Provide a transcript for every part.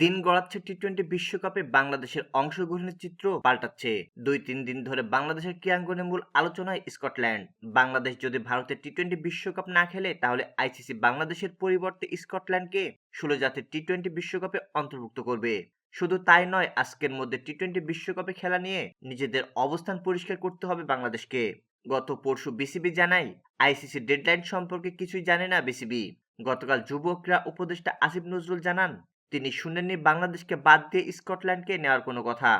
দিন গড়াচ্ছে T twenty বিশ্বকাপে বাংলাদেশের অংশগ্রহণের চিত্র পাল্টাচ্ছে। দুই তিন দিন ধরে বাংলাদেশের ক্রীড়াঙ্গনে মূল আলোচনায় স্কটল্যান্ড। বাংলাদেশ যদি ভারতের টি টোয়েন্টি বিশ্বকাপ না খেলে, তাহলে আইসিসি বাংলাদেশের পরিবর্তে স্কটল্যান্ডকে ষোলো জাতির টি টোয়েন্টি বিশ্বকাপে অন্তর্ভুক্ত করবে। শুধু তাই নয়, আজকের মধ্যে টি টোয়েন্টি বিশ্বকাপে খেলা নিয়ে নিজেদের অবস্থান পরিষ্কার করতে হবে বাংলাদেশকে। গত পরশু বিসিবি জানায়, আইসিসি ডেডলাইন সম্পর্কে কিছুই জানে না বিসিবি। গতকাল যুব ক্রীড়া উপদেষ্টা আসিফ নজরুল জানান তিনি শুনেননি বাংলাদেশকে বাদ দিয়ে স্কটল্যান্ডকে নেওয়ার কোনো কথা।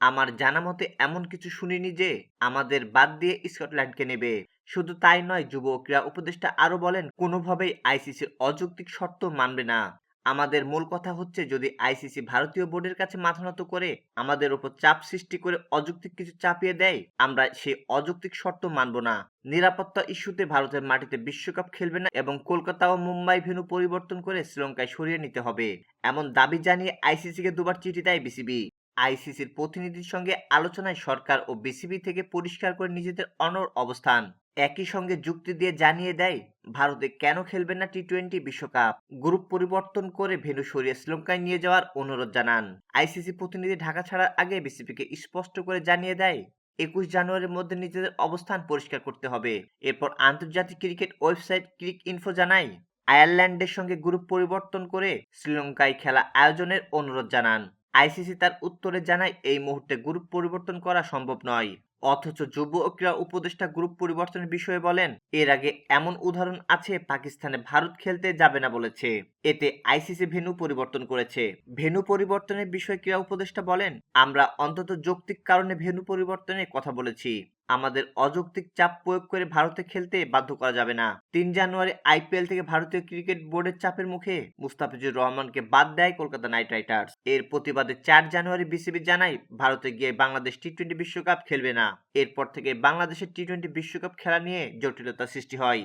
আমার জানা মতে এমন কিছু শুনিনি যে আমাদের বাদ দিয়ে স্কটল্যান্ডকে নেবে। শুধু তাই নয় যুব ক্রীড়া উপদেষ্টা আরও বলেন, কোনোভাবেই আইসিসির অযৌক্তিক শর্ত মানবে না। আমাদের মূল কথা হচ্ছে যদি আইসিসি ভারতীয় বোর্ডের কাছে মাথা নত করে আমাদের উপর চাপ সৃষ্টি করে অযৌক্তিক কিছু চাপিয়ে দেয়, আমরা সেই অযৌক্তিক শর্ত মানব না। নিরাপত্তা ইস্যুতে ভারতের মাটিতে বিশ্বকাপ খেলবে না এবং কলকাতা ও মুম্বাই ভেন্যু পরিবর্তন করে শ্রীলঙ্কায় সরিয়ে নিতে হবে, এমন দাবি জানিয়ে আইসিসিকে দুবার চিঠি দেয় বিসিবি। আইসিসির প্রতিনিধির সঙ্গে আলোচনায় সরকার ও বিসিবি থেকে পরিষ্কার করে নিজেদের অনর অবস্থান। একই সঙ্গে যুক্তি দিয়ে জানিয়ে দেয়, ভারতে কেন খেলবে না টি টোয়েন্টি বিশ্বকাপ? গ্রুপ পরিবর্তন করে ভেন্যু সরিয়ে শ্রীলঙ্কায় নিয়ে যাওয়ার অনুরোধ জানান। আইসিসি প্রতিনিধি ঢাকা ছাড়ার আগে বিসিবিকে স্পষ্ট করে জানিয়ে দেয়, একুশ জানুয়ারির মধ্যে নিজেদের অবস্থান পরিষ্কার করতে হবে। এরপর আন্তর্জাতিক ক্রিকেট ওয়েবসাইট ক্রিক ইনফো জানায়, আয়ারল্যান্ডের সঙ্গে গ্রুপ পরিবর্তন করে শ্রীলঙ্কায় খেলা আয়োজনের অনুরোধ জানান। আইসিসি তার উত্তরে জানায়, এই মুহূর্তে গ্রুপ পরিবর্তন করা সম্ভব নয়। অথচ যুব ও ক্রীড়া উপদেষ্টা গ্রুপ পরিবর্তনের বিষয়ে বলেন, এর আগে এমন উদাহরণ আছে, পাকিস্তানে ভারত খেলতে যাবে না বলেছে। এতে আইসিসি ভেন্যু পরিবর্তন করেছে। ভেন্যু পরিবর্তনের বিষয়ে ক্রীড়া উপদেষ্টা বলেন, আমরা অন্তত যৌক্তিক কারণে ভেন্যু পরিবর্তনের কথা বলেছি। আমাদের অযৌক্তিক চাপ প্রয়োগ করে ভারতে খেলতে বাধ্য করা যাবে না। তিন জানুয়ারি আইপিএল থেকে ভারতীয় ক্রিকেট বোর্ডের চাপের মুখে মুস্তাফিজুর রহমানকে বাদ দেয় কলকাতা নাইট রাইডার্স। এর প্রতিবাদে চার জানুয়ারি বিসিবি জানায়, ভারতে গিয়ে বাংলাদেশ টি টোয়েন্টি বিশ্বকাপ খেলবে না। এরপর থেকে বাংলাদেশের টি টোয়েন্টি বিশ্বকাপ খেলা নিয়ে জটিলতা সৃষ্টি হয়।